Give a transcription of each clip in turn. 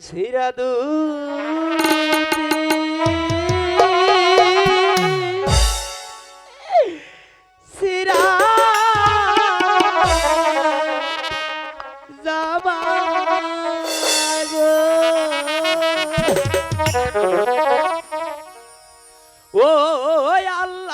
সিরাদু ও আল্লাহ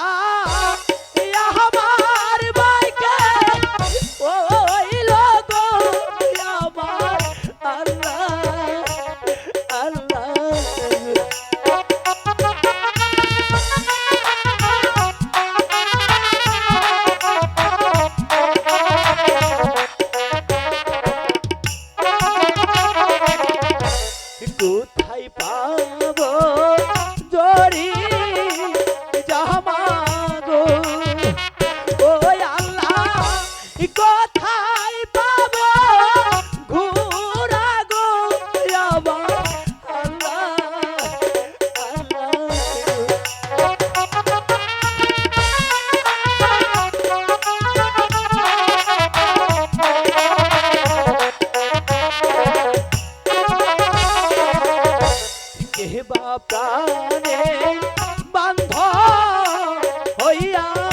yeah.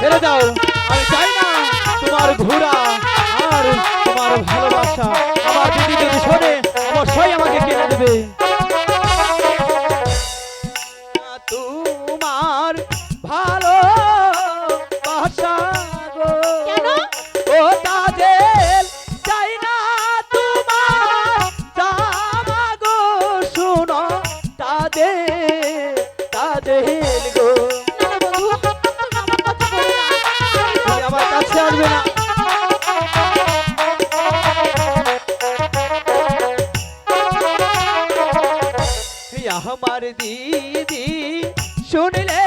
ফেলে দাও। আমি চাই না তোমার ঘোরা আর তোমার ভালোবাসা। আমার দিদি যদি শোনে অবশ্যই আমাকে কেনে দেবে দিদি শুনলে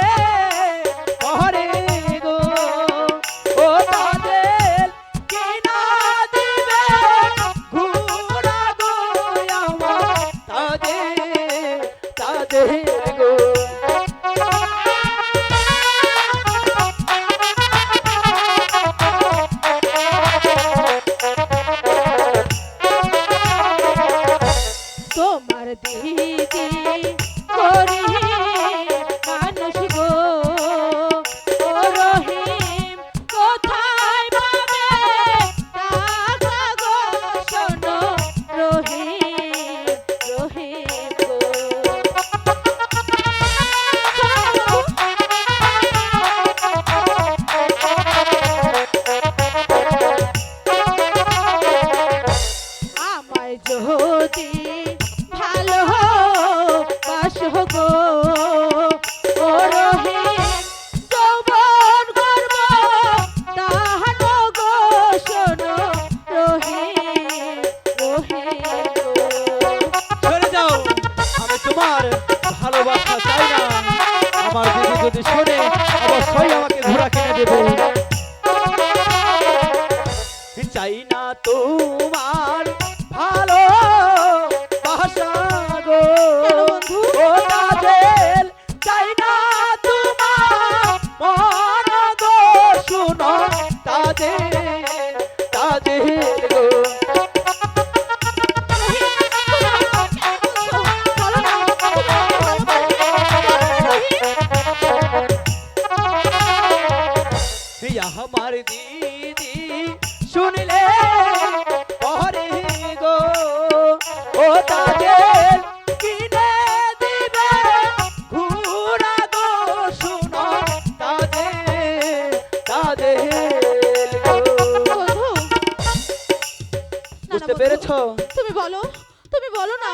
যদি শোনে অবশ্যই আমাকে ঘোড়া কিনে দেবে। চাই না তোমার পেরেছ তুমি বলো তুমি বলো না।